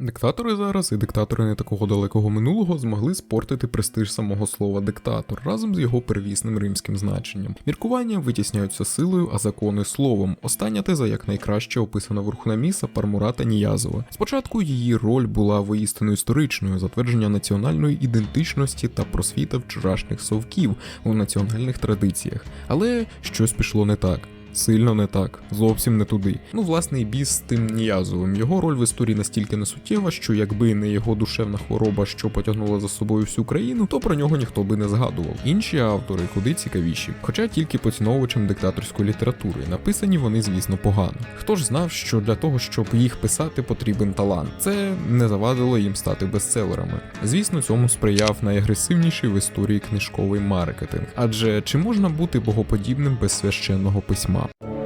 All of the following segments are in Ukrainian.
Диктатори зараз і диктатори не такого далекого минулого змогли спортити престиж самого слова диктатор разом з його первісним римським значенням. Міркування витісняються силою, а закони словом. Остання теза якнайкраще описана в Рухнаміса Пармурата Ніязова. Спочатку її роль була воістину історичною, затвердження національної ідентичності та просвіта вчорашніх совків у національних традиціях, але щось пішло не так. Сильно не так, зовсім не туди. Ну, власне, і біс з тим Ніязовим. Його роль в історії настільки несуттєва, що якби не його душевна хвороба, що потягнула за собою всю країну, то про нього ніхто би не згадував. Інші автори куди цікавіші, хоча тільки поціновувачем диктаторської літератури. Написані вони, звісно, погано. Хто ж знав, що для того, щоб їх писати, потрібен талант. Це не завадило їм стати бестселерами. Звісно, цьому сприяв найагресивніший в історії книжковий маркетинг. Адже чи можна бути богоподібним без священного письма? Кима.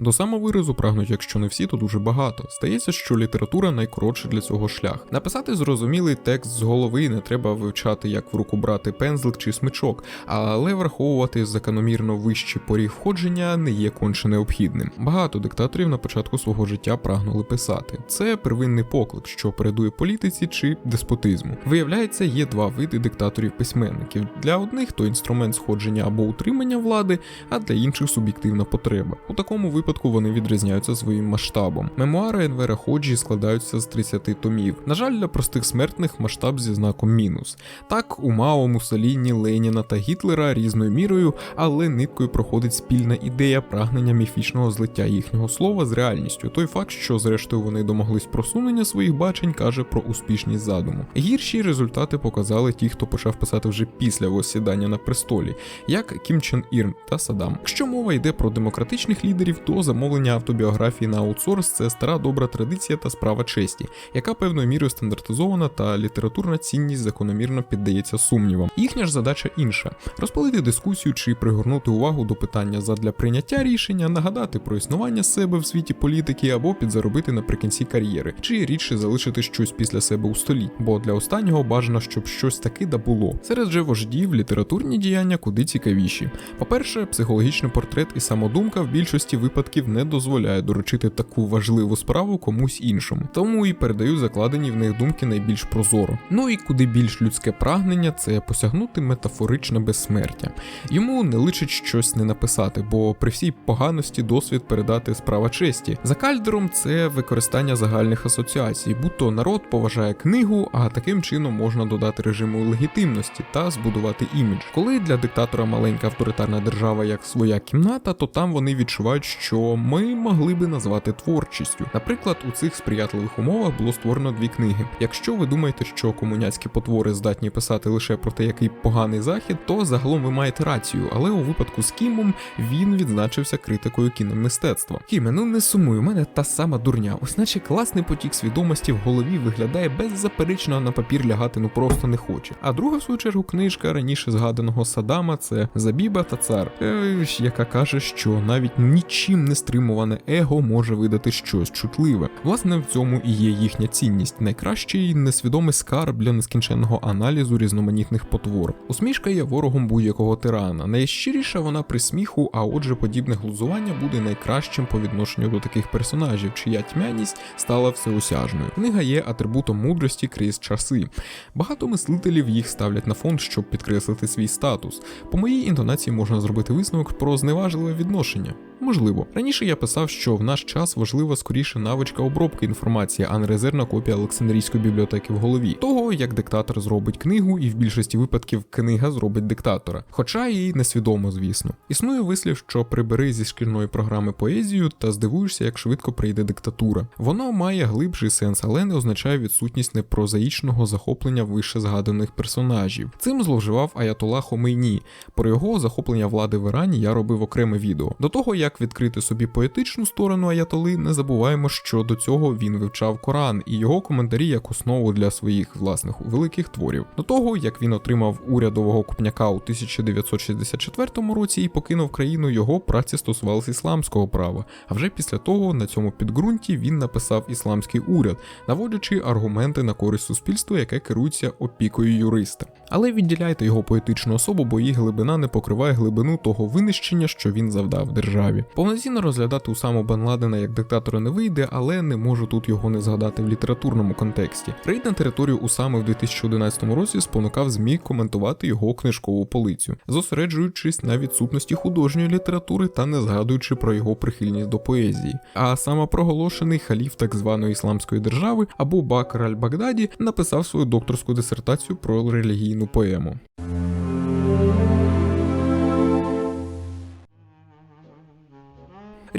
До самовиразу прагнуть, якщо не всі, то дуже багато. Стається, що література найкоротший для цього шлях. Написати зрозумілий текст з голови не треба вивчати, як в руку брати пензлик чи смичок, але враховувати закономірно вищий поріг входження не є конче необхідним. Багато диктаторів на початку свого життя прагнули писати. Це первинний поклик, що передує політиці чи деспотизму. Виявляється, є два види диктаторів-письменників. Для одних то інструмент сходження або утримання влади, а для інших суб'єктивна потреба. У такому випадку вони відрізняються своїм масштабом. Мемуари Енвера Ходжі складаються з 30 томів. На жаль, для простих смертних масштаб зі знаком мінус. Так, у Мао, Муссоліні, Леніна та Гітлера різною мірою, але ниткою проходить спільна ідея прагнення міфічного злиття їхнього слова з реальністю. Той факт, що зрештою вони домоглись просунення своїх бачень, каже про успішність задуму. Гірші результати показали ті, хто почав писати вже після восідання на престолі, як Кім Чен Ір та Садам. Якщо мова йде про демократичних лідерів, то замовлення автобіографії на аутсорс це стара добра традиція та справа честі, яка певною мірою стандартизована та літературна цінність закономірно піддається сумнівам. Їхня ж задача інша: розпалити дискусію чи пригорнути увагу до питання задля прийняття рішення, нагадати про існування себе в світі політики або підзаробити наприкінці кар'єри, чи рідше залишити щось після себе у столі, бо для останнього бажано, щоб щось таки да було. Серед же вождів літературні діяння куди цікавіші. По-перше, психологічний портрет і самодумка в більшості випадків не дозволяє доручити таку важливу справу комусь іншому, тому і передаю закладені в них думки найбільш прозоро. Ну і куди більш людське прагнення це посягнути метафоричне безсмертя. Йому не личить щось не написати, бо при всій поганості досвід передати справа честі. За кальдером це використання загальних асоціацій, будь-то народ поважає книгу, а таким чином можна додати режиму легітимності та збудувати імідж. Коли для диктатора маленька авторитарна держава як своя кімната, то там вони відчувають, що ми могли би назвати творчістю. Наприклад, у цих сприятливих умовах було створено дві книги. Якщо ви думаєте, що комуняцькі потвори здатні писати лише про те, який поганий захід, то загалом ви маєте рацію, але у випадку з Кімом він відзначився критикою кіномистецтва. Кіме, ну не сумуй, у мене та сама дурня. Ось наче класний потік свідомості в голові виглядає беззаперечно, на папір лягати ну просто не хоче. А друга, в свою чергу, книжка раніше згаданого Садама це Забіба та цар, е, яка каже, що навіть нічим не стримуване его може видати щось чутливе. Власне, в цьому і є їхня цінність, найкращий несвідомий скарб для нескінченного аналізу різноманітних потвор. Усмішка є ворогом будь-якого тирана. Найщиріша вона при сміху, а отже, подібне глузування буде найкращим по відношенню до таких персонажів, чия тьмяність стала всеосяжною. Книга є атрибутом мудрості крізь часи. Багато мислителів їх ставлять на фонд, щоб підкреслити свій статус. По моїй інтонації можна зробити висновок про зневажливе відношення. Можливо, раніше я писав, що в наш час важлива скоріше навичка обробки інформації, а не резервна копія Олександрійської бібліотеки в голові. Того, як диктатор зробить книгу, і в більшості випадків книга зробить диктатора. Хоча і несвідомо, звісно. Існує вислів, що прибери зі шкільної програми поезію та здивуєшся, як швидко прийде диктатура. Воно має глибший сенс, але не означає відсутність непрозаїчного захоплення вище згаданих персонажів. Цим зловживав Аятола Хомейні. Про його захоплення влади в Ірані я робив окреме відео. До того як як відкрити собі поетичну сторону Аятоли, не забуваємо, що до цього він вивчав Коран і його коментарі як основу для своїх власних великих творів. До того як він отримав урядового купняка у 1964 році і покинув країну, його праці стосувалися ісламського права. А вже після того на цьому підґрунті він написав ісламський уряд, наводячи аргументи на користь суспільства, яке керується опікою юриста. Але відділяйте його поетичну особу, бо її глибина не покриває глибину того винищення, що він завдав державі. Державі. Повноцінно розглядати Усаму Бен Ладена як диктатора не вийде, але не можу тут його не згадати в літературному контексті. Рейд на територію Усами в 2011 році спонукав ЗМІ коментувати його книжкову полицю, зосереджуючись на відсутності художньої літератури та не згадуючи про його прихильність до поезії. А самопроголошений халіф так званої ісламської держави Абу Бакр Аль-Багдаді написав свою докторську дисертацію про релігійну поему.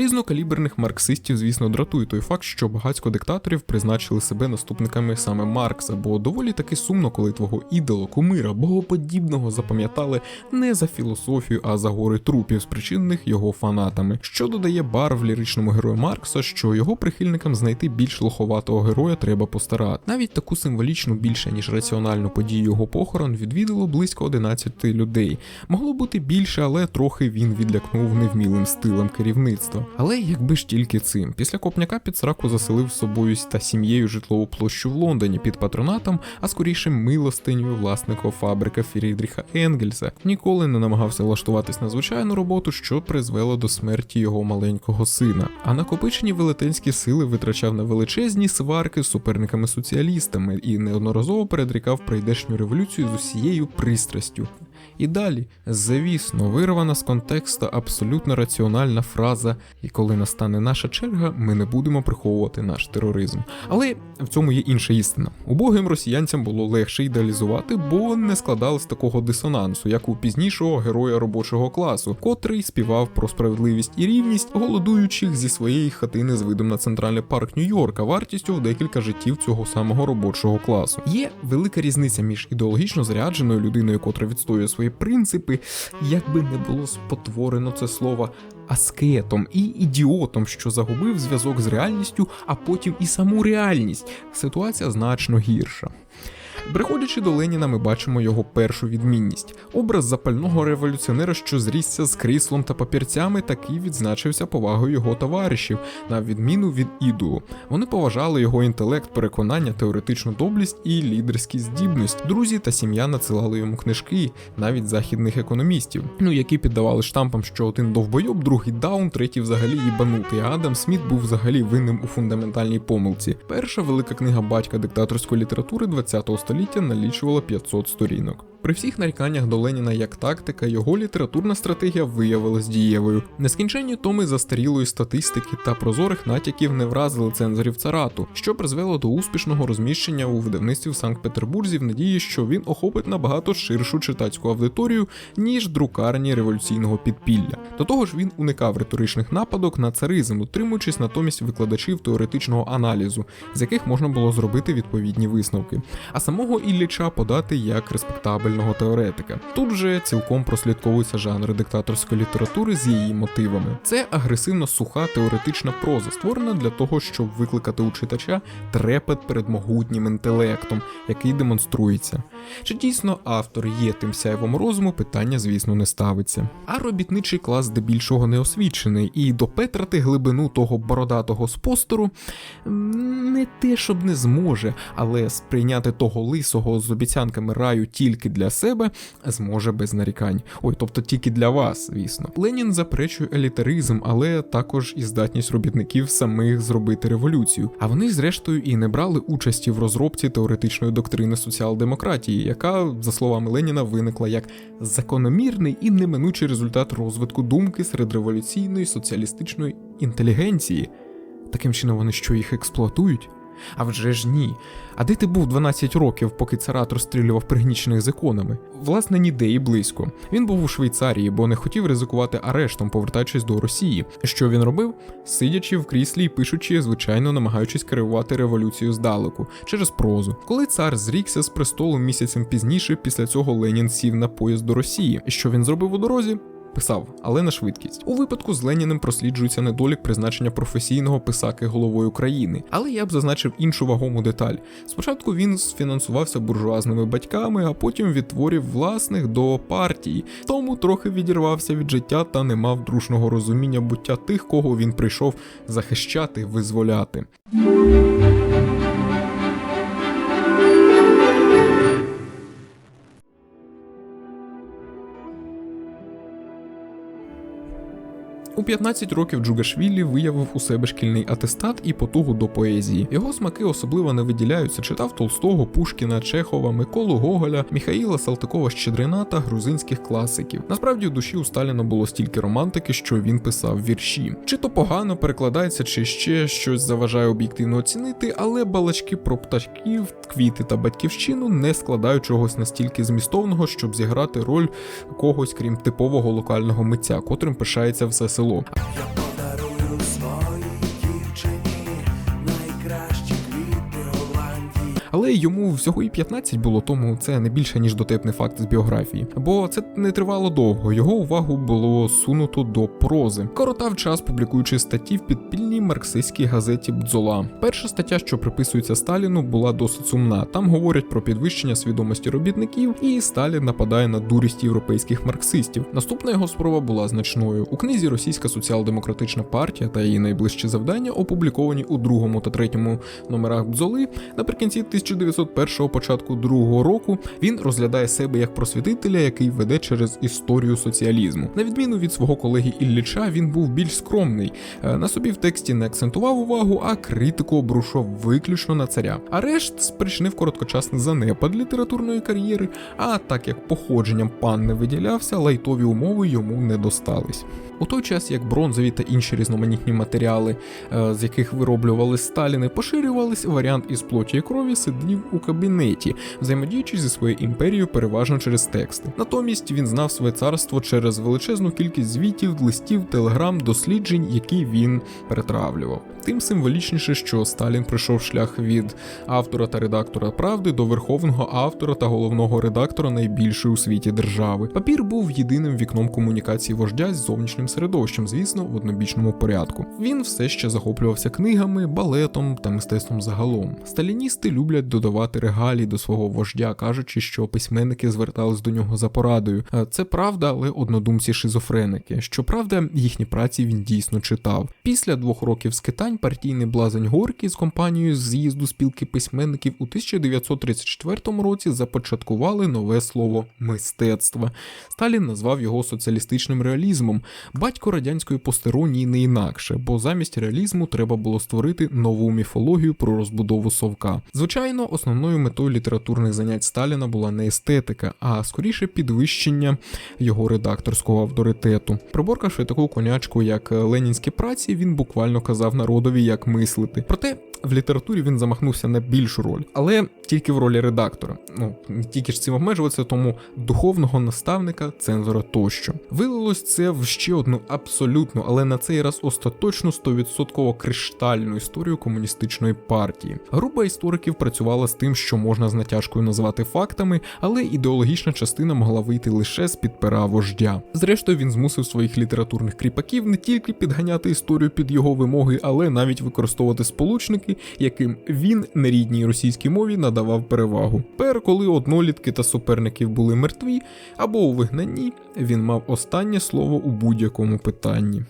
Різнокаліберних марксистів, звісно, дратує той факт, що багатько диктаторів призначили себе наступниками саме Маркса, бо доволі таки сумно, коли твого ідола, кумира, богоподібного запам'ятали не за філософію, а за гори трупів, спричинених його фанатами, що додає барв ліричному герою Маркса, що його прихильникам знайти більш лоховатого героя треба постарати. Навіть таку символічну більше ніж раціональну подію його похорон відвідало близько 11 людей. Могло бути більше, але трохи він відлякнув невмілим стилем керівництва. Але якби ж тільки цим, після копняка під сраку заселив собою та сім'єю житлову площу в Лондоні під патронатом, а скоріше милостиню власника фабрика Фрідріха Енгельса, ніколи не намагався влаштуватись на звичайну роботу, що призвело до смерті його маленького сина. А накопичені велетенські сили витрачав на величезні сварки з суперниками-соціалістами і неодноразово передрікав прийдешню революцію з усією пристрастю. І далі, звісно, вирвана з контексту абсолютно раціональна фраза, і коли настане наша черга, ми не будемо приховувати наш тероризм. Але в цьому є інша істина. Убогим росіянцям було легше ідеалізувати, бо не складалось такого дисонансу, як у пізнішого героя робочого класу, котрий співав про справедливість і рівність, голодуючих зі своєї хатини з видом на центральний парк Нью-Йорка, вартістю в декілька життів цього самого робочого класу. Є велика різниця між ідеологічно зарядженою людиною, котра відстоює свої принципи, як би не було спотворено це слово аскетом і ідіотом, що загубив зв'язок з реальністю, а потім і саму реальність. Ситуація значно гірша. Приходячи до Леніна, ми бачимо його першу відмінність. Образ запального революціонера, що зрісся з кріслом та папірцями, таки відзначився повагою його товаришів, на відміну від ідолу. Вони поважали його інтелект, переконання, теоретичну доблість і лідерські здібності. Друзі та сім'я надсилали йому книжки, навіть західних економістів, ну які піддавали штампам, що один довбойоб, другий даун, третій взагалі їбанутий. А Адам Сміт був взагалі винним у фундаментальній помилці. Перша велика книга батька диктаторської літератури ХХ століття налічувала 500 сторінок. При всіх наріканнях до Леніна як тактика, його літературна стратегія виявилась дієвою. Нескінченні томи застарілої статистики та прозорих натяків не вразили цензорів царату, що призвело до успішного розміщення у видавництві в Санкт-Петербурзі в надії, що він охопить набагато ширшу читацьку аудиторію, ніж друкарні революційного підпілля. До того ж, він уникав риторичних нападок на царизм, утримуючись натомість викладачів теоретичного аналізу, з яких можна було зробити відповідні висновки, а самого Ілліча подати як респектабель правильного теоретика. Тут же цілком прослідковується жанр диктаторської літератури з її мотивами. Це агресивно суха теоретична проза, створена для того, щоб викликати у читача трепет перед могутнім інтелектом, який демонструється. Чи дійсно автор є тим сяйвом розуму, питання, звісно, не ставиться. А робітничий клас здебільшого не освічений, і допетрати глибину того бородатого спостеру не те, щоб не зможе, але сприйняти того лисого з обіцянками раю тільки для себе зможе без нарікань. Ой, тобто тільки для вас, звісно. Ленін заперечує елітаризм, але також і здатність робітників самих зробити революцію. А вони, зрештою, і не брали участі в розробці теоретичної доктрини соціал-демократії, яка, за словами Леніна, виникла як закономірний і неминучий результат розвитку думки серед революційної соціалістичної інтелігенції. Таким чином, вони що їх експлуатують? А вже ж ні. А де ти був 12 років, поки царат розстрілював пригнічених законами? Власне, ніде і близько. Він був у Швейцарії, бо не хотів ризикувати арештом, повертаючись до Росії. Що він робив? Сидячи в кріслі і пишучи, звичайно, намагаючись керувати революцією здалеку через прозу. Коли цар зрікся з престолу місяцем пізніше, після цього Ленін сів на поїзд до Росії. Що він зробив у дорозі? Писав, але на швидкість. У випадку з Леніним просліджується недолік призначення професійного писаки головою країни. Але я б зазначив іншу вагому деталь. Спочатку він сфінансувався буржуазними батьками, а потім від творів власних до партії, тому трохи відірвався від життя та не мав дружного розуміння буття тих, кого він прийшов захищати, визволяти. У 15 років Джугашвілі виявив у себе шкільний атестат і потугу до поезії. Його смаки особливо не виділяються. Читав Толстого, Пушкіна, Чехова, Миколу Гоголя, Міхаїла Салтикова Щедрина та грузинських класиків. Насправді у душі у Сталіна було стільки романтики, що він писав вірші. Чи то погано перекладається, чи ще щось заважає об'єктивно оцінити, але балачки про пташків, квіти та батьківщину не складають чогось настільки змістовного, щоб зіграти роль когось, крім типового локального митця, котрим пишається все село. Я Але йому всього і 15 було, тому це не більше ніж дотепний факт з біографії. Бо це не тривало довго. Його увагу було сунуто до прози. Коротав час, публікуючи статті в підпільній марксистській газеті Бдзола. Перша стаття, що приписується Сталіну, була досить сумна. Там говорять про підвищення свідомості робітників, і Сталін нападає на дурість європейських марксистів. Наступна його спроба була значною. У книзі Російська соціал-демократична партія та її найближчі завдання опубліковані у другому та третьому номерах Бдзоли. Наприкінці 1901 початку другого року він розглядає себе як просвітителя, який веде через історію соціалізму. На відміну від свого колеги Ілліча, він був більш скромний. Е, На собі в тексті не акцентував увагу, а критику обрушував виключно на царя. Арешт спричинив короткочасний занепад літературної кар'єри. А так як походженням пан не виділявся, лайтові умови йому не достались. У той час як бронзові та інші різноманітні матеріали, е, з яких вироблювали Сталіни, поширювались, варіант із плоті і крові сидів у кабінеті, взаємодіючи зі своєю імперією переважно через тексти. Натомість він знав своє царство через величезну кількість звітів, листів, телеграм, досліджень, які він перетравлював. Тим символічніше, що Сталін пройшов шлях від автора та редактора правди до верховного автора та головного редактора найбільшої у світі держави. Папір був єдиним вікном комунікації вождя з зовнішнім середовищем, звісно, в однобічному порядку. Він все ще захоплювався книгами, балетом та мистецтвом загалом. Сталіністи люблять додавати регалії до свого вождя, кажучи, що письменники звертались до нього за порадою. Е, Це правда, але однодумці шизофреники. Щоправда, їхні праці він дійсно читав. Після двох років скитань партійний блазень Горький з компанією з'їзду спілки письменників у 1934 році започаткували нове слово мистецтво. Сталін назвав його соціалістичним реалізмом. Батько радянської постеронії не інакше, бо замість реалізму треба було створити нову міфологію про розбудову совка. Звичайно, основною метою літературних занять Сталіна була не естетика, а скоріше підвищення його редакторського авторитету. Приборкавши таку конячку, як ленінські праці, він буквально казав народові, як мислити. Проте в літературі він замахнувся на більшу роль, але тільки в ролі редактора. Ну тільки ж цим обмежуватися, тому духовного наставника, цензора тощо. Вилилось це в ще одну абсолютну, але на цей раз остаточно 100% криштальну історію комуністичної партії. Група істориків працювала з тим, що можна з натяжкою назвати фактами, але ідеологічна частина могла вийти лише з під пера вождя. Зрештою, він змусив своїх літературних кріпаків не тільки підганяти історію під його вимоги, але навіть використовувати сполучники, яким він на рідній російській мові надавав перевагу. Тепер, коли однолітки та суперників були мертві або у вигнанні, він мав останнє слово у будь-якому питанні.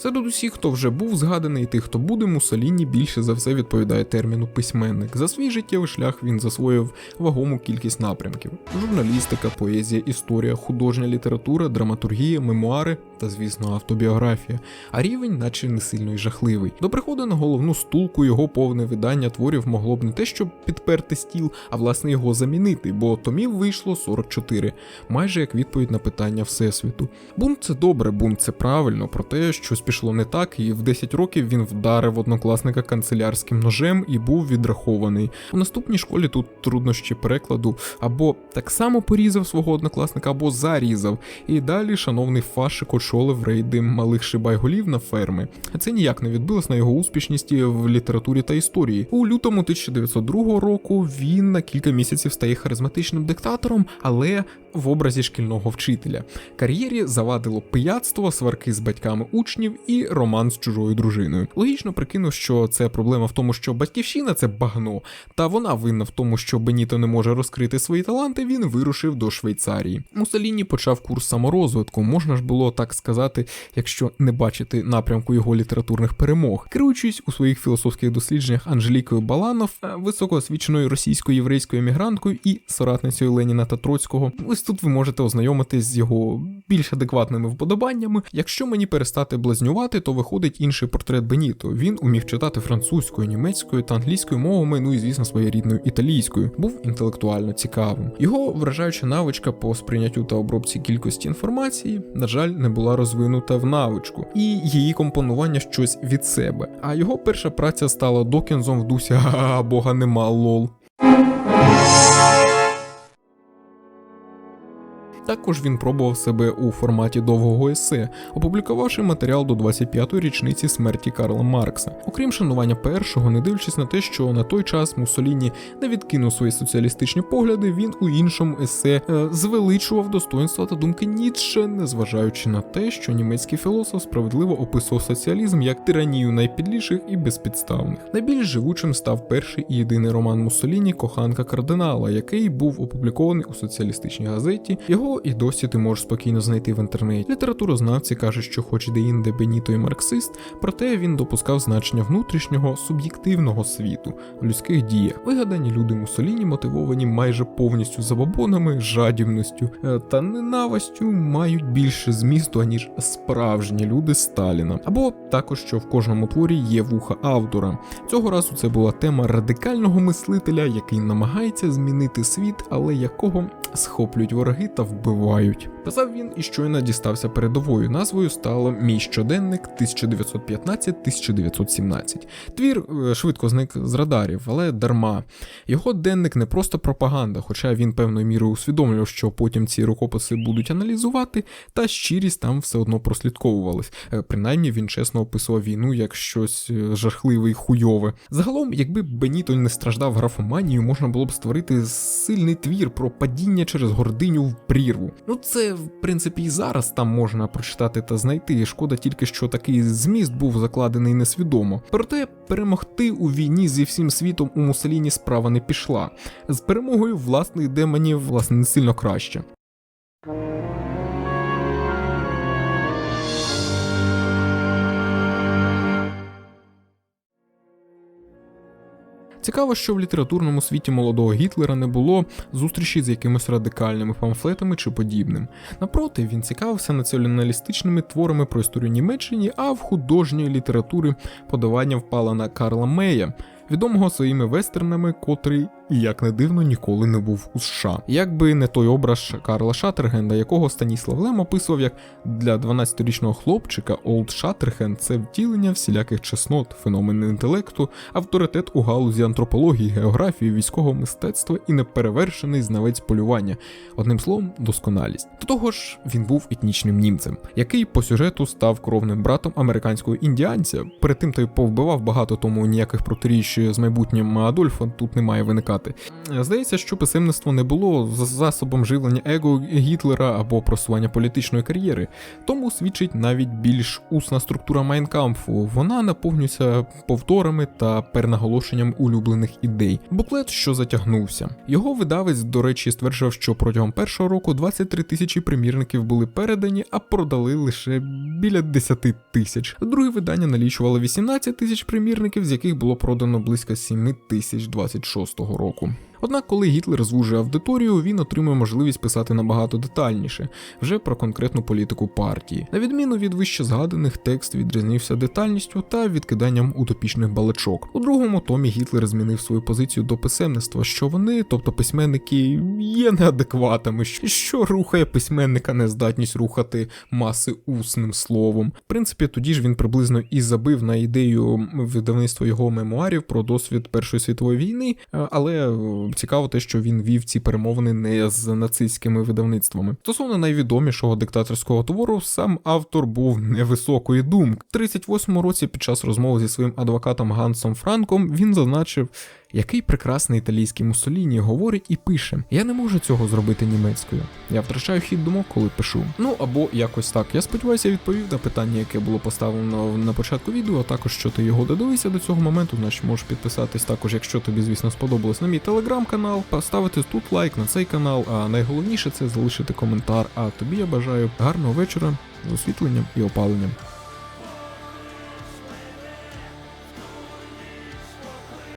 Серед усіх, хто вже був згаданий, і тих, хто буде, Муссоліні більше за все відповідає терміну письменник. За свій життєвий шлях він засвоїв вагому кількість напрямків: журналістика, поезія, історія, художня література, драматургія, мемуари та, звісно, автобіографія. А рівень, наче не сильно й жахливий. До приходу на головну стулку його повне видання творів могло б не те, щоб підперти стіл, а власне його замінити, бо томів вийшло 44, майже як відповідь на питання Всесвіту. Бунт це добре, бунт це правильно, проте щось пішло не так, і в 10 років він вдарив однокласника канцелярським ножем і був відрахований. У наступній школі тут труднощі перекладу або так само порізав свого однокласника, або зарізав. І далі шановний Фашик очолив рейди малих шибайголів на ферми. Це ніяк не відбилось на його успішності в літературі та історії. У лютому 1902 року він на кілька місяців стає харизматичним диктатором, але в образі шкільного вчителя. Кар'єрі завадило пияцтво, сварки з батьками учнів і роман з чужою дружиною. Логічно прикинув, що це проблема в тому, що батьківщина це багно, та вона винна в тому, що Беніто не може розкрити свої таланти. Він вирушив до Швейцарії. Мусоліні почав курс саморозвитку. Можна ж було так сказати, якщо не бачити напрямку його літературних перемог, керуючись у своїх філософських дослідженнях Анжелікою Баланов, е, високоосвіченою російсько-єврейською емігранткою і соратницею Леніна та Троцького. Ось тут ви можете ознайомитись з його більш адекватними вподобаннями. Якщо мені перестати блазнювати, то виходить інший портрет Беніто. Він умів читати французькою, німецькою та англійською мовами, ну і звісно, своєю рідною італійською. Був інтелектуально цікавим. Його вражаюча навичка по сприйняттю та обробці кількості інформації, на жаль, не була розвинута в навичку, і її компонування щось від себе. А його перша праця стала Докінзом в дусі «Ха-ха, Бога нема лол. Також він пробував себе у форматі довгого есе, опублікувавши матеріал до 25-ї річниці смерті Карла Маркса. Окрім шанування першого, не дивлячись на те, що на той час Муссоліні не відкинув свої соціалістичні погляди, він у іншому есе е, звеличував достоинства та думки Ніцше, незважаючи на те, що німецький філософ справедливо описував соціалізм як тиранію найпідліших і безпідставних. Найбільш живучим став перший і єдиний роман Муссоліні Коханка кардинала, який був опублікований у соціалістичній газеті. Його і досі ти можеш спокійно знайти в інтернеті. Літературознавці кажуть, що хоч де-інде Беніто і марксист, проте він допускав значення внутрішнього суб'єктивного світу в людських діях. Вигадані люди Муссоліні мотивовані майже повністю забобонами, жадібністю е, та ненавистю мають більше змісту, аніж справжні люди Сталіна. Або також, що в кожному творі є вуха автора. Цього разу це була тема радикального мислителя, який намагається змінити світ, але якого схоплюють вороги та вбивають. Писав він і щойно дістався передовою. Назвою стало Мій щоденник 1915-1917. Твір е, швидко зник з радарів, але дарма. Його денник не просто пропаганда, хоча він певною мірою усвідомлював, що потім ці рукописи будуть аналізувати, та щирість там все одно прослідковувалась. Е, Принаймні він чесно описував війну як щось е, жахливе і хуйове. Загалом, якби Беніто не страждав графоманією, можна було б створити сильний твір про падіння через гординю в прірву. Ну це в принципі і зараз там можна прочитати та знайти. Шкода тільки, що такий зміст був закладений несвідомо. Проте перемогти у війні зі всім світом у Мусоліні справа не пішла. З перемогою власних демонів, власне, не сильно краще. Цікаво, що в літературному світі молодого Гітлера не було зустрічі з якимись радикальними памфлетами чи подібним. Напроти, він цікавився націоналістичними творами про історію Німеччини, а в художньої літератури подавання впала на Карла Мея, відомого своїми вестернами, котрий, і як не дивно, ніколи не був у США. Якби не той образ Карла Шатергенда, якого Станіслав Лем описував як для 12-річного хлопчика Олд Шатергенд це втілення всіляких чеснот, феномен інтелекту, авторитет у галузі антропології, географії, військового мистецтва і неперевершений знавець полювання. Одним словом, досконалість. До того ж, він був етнічним німцем, який по сюжету став кровним братом американського індіанця. Перед тим той повбивав багато тому ніяких протиріч з майбутнім Адольфа тут не має виникати. Здається, що писемництво не було засобом живлення его Гітлера або просування політичної кар'єри. Тому свідчить навіть більш усна структура Майнкамфу. Вона наповнюється повторами та перенаголошенням улюблених ідей. Буклет, що затягнувся. Його видавець, до речі, стверджував, що протягом першого року 23 тисячі примірників були передані, а продали лише біля 10 тисяч. Друге видання налічувало 18 тисяч примірників, з яких було продано близько 7 тисяч 26 року. року. Однак, коли Гітлер звужує аудиторію, він отримує можливість писати набагато детальніше, вже про конкретну політику партії. На відміну від вище згаданих, текст відрізнився детальністю та відкиданням утопічних балачок. У другому томі Гітлер змінив свою позицію до писемництва, що вони, тобто письменники, є неадекватами, що- рухає письменника нездатність рухати маси усним словом. В принципі, тоді ж він приблизно і забив на ідею видавництва його мемуарів про досвід Першої світової війни, але е, цікаво те, що він вів ці перемовини не з нацистськими видавництвами. Стосовно найвідомішого диктаторського твору, сам автор був невисокої думки. У 38-му році під час розмови зі своїм адвокатом Гансом Франком він зазначив, Який прекрасний італійський Муссоліні говорить і пише: Я не можу цього зробити німецькою. Я втрачаю хід думок, коли пишу. Ну або якось так. Я сподіваюся, відповів на питання, яке було поставлено на початку відео. А також, що ти його додивився до цього моменту, значить можеш підписатись також, якщо тобі, звісно, сподобалось на мій телеграм-канал, поставити тут лайк на цей канал. А найголовніше це залишити коментар. А тобі я бажаю гарного вечора з освітленням і опаленням.